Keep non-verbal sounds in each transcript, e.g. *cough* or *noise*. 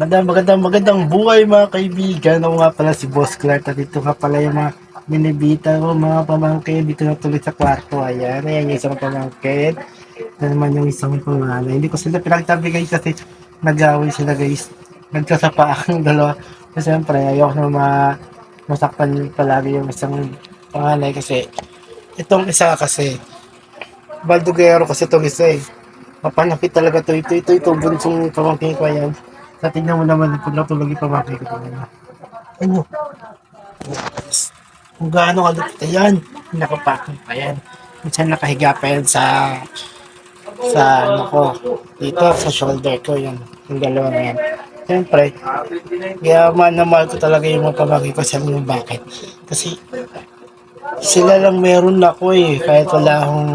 Magandang magandang magandang buhay mga kaibigan. Ako nga pala si Boss Clark at dito nga pala yung mga minibita ko mga pamangkin dito na tuloy sa kwarto. Ayan, ayan yung isang pamangkin. Ito naman yung isang panganay. Hindi ko sila pinagtabi guys kasi nag-away sila guys. Nagkasapa *laughs* ang dalawa. Kasi siyempre ayoko na ma masaktan palagi yung isang panganay kasi itong isa kasi Baldugero kasi itong isa eh. Mapanakit talaga to. Ito, ito, ito. Bunsong pamangkin ko yan. Sa tingnan mo naman, pag natulog yung pamangkin ko. Ano? Ano? Kung gaano kalupit yan. Nakapaking pa yan. Minsan nakahiga pa yan sa sa ano ko. Dito, sa shoulder ko. Yan. Yung dalawa na yan. Siyempre, kaya man na mahal ko talaga yung mga pamangkin ko. Sabi mo bakit? Kasi sila lang meron ako eh. Kahit wala akong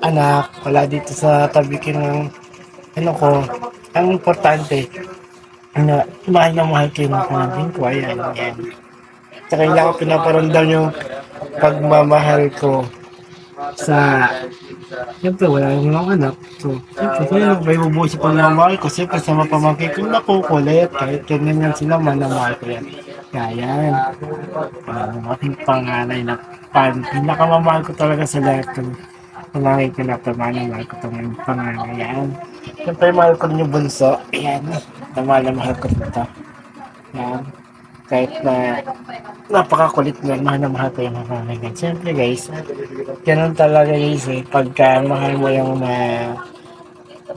anak, wala dito sa tabi ng ano ko. Ang importante, ano, mahal na mahal ko yung mga pamangkin ko. Ayan, ayan. Tsaka hindi ako pinaparamdam yung pagmamahal ko sa Siyempre, wala yung mga anak. So, siyempre, kaya may bubuo sa pagmamahal ko. Siyempre, sa mga pamangkin ko, nakukulit. Kahit ganyan yan sila, manamahal ko yan. Kaya yan. Ang aking panganay na pan. Pinakamamahal ko talaga sa lahat ng pamangkin ko na pamahal ko itong panganay. Yan. Siyempre, mahal ko rin yung bunso. Ayan. Mahal na mahal ko ito. Yan. Kahit na napakakulit nga, mahal na mahal ko yung mga pamangkin. Siyempre guys, ganun talaga guys eh. Pagka mahal mo yung mga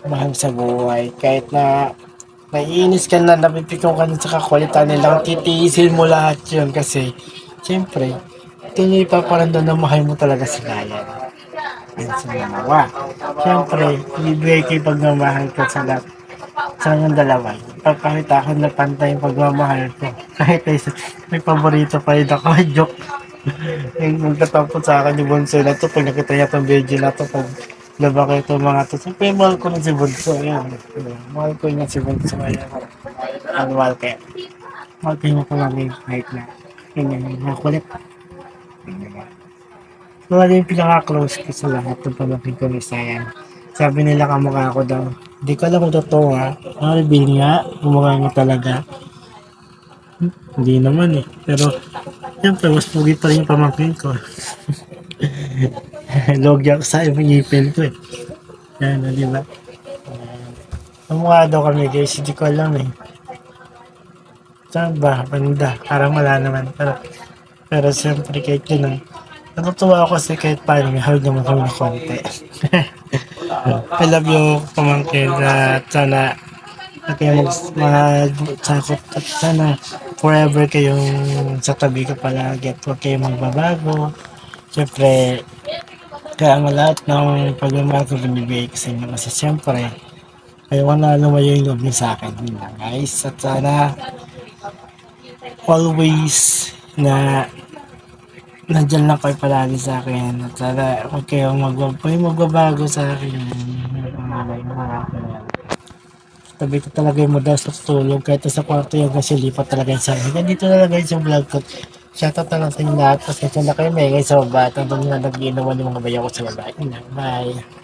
mahal sa buhay. Kahit na naiinis ka na, napipikong ka na sa kakulitan nila, titiisin mo lahat yun kasi siyempre, ito yung ipaparamdam na mahal mo talaga sila yan. Yan sa dalawa. Siyempre, ko yung pagmamahal ko sa lahat sa yung dalawa. Pagkakita ko na pantay yung pagmamahal ko. *laughs* Kahit ay may paborito pa rin ako. *laughs* Joke. yung magtatapos sa akin yung bunso na to. Pag nakita niya itong video na to, pag laba ko itong mga to. Siyempre, mahal ko na si bunso. Ayan. Mahal ko na si bunso. Ayan. Ang mahal ko yan. Mahal ko yung pamangin kahit na. Yun yan. Yung ano yung pinaka-close ko sa lahat ng pamangkin ko ni Sayan. Sabi nila kamukha ako daw. Hindi ko alam kung totoo ha. Alvin nga, kumukha niya talaga. Hmm, Hindi naman eh. Pero, siyempre, mas pugi pa rin yung pamangkin ko. *laughs* Logya ko sa yung ngipin ko eh. Yan, di ba? Kamukha daw kami guys, hindi ko alam eh. Saan ba? Banda. Parang wala naman. Pero, pero siyempre kahit yun ah. Natutuwa ako kasi kahit paano may hawag naman kami ng konti. *laughs* I love you, pamangkin. At sana na kayo mag, magsakot at sana forever kayong sa tabi ko palagi at huwag kayong magbabago. Siyempre, kaya ang lahat ng pagmamahal ko binibigay ko sa inyo kasi siyempre, kayo na lumayo yung loob niyo sa akin. Yun lang guys. At sana always na nandyan lang kayo palagi sa akin. At sana huwag kayong magbabago, magbabago sa akin. Pangalay mo ako yan. Tabi ko talaga yung madalas sa tulog. Kahit sa kwarto yung kasi lipat talaga yung sa akin. Ganito na lang guys yung vlog ko. Shoutout na lang sa inyo lahat. Pasensya na kayo may ngay sa baba. Doon na nag-iinuman yung mga bayaw ko sa baba. Yun lang. Bye.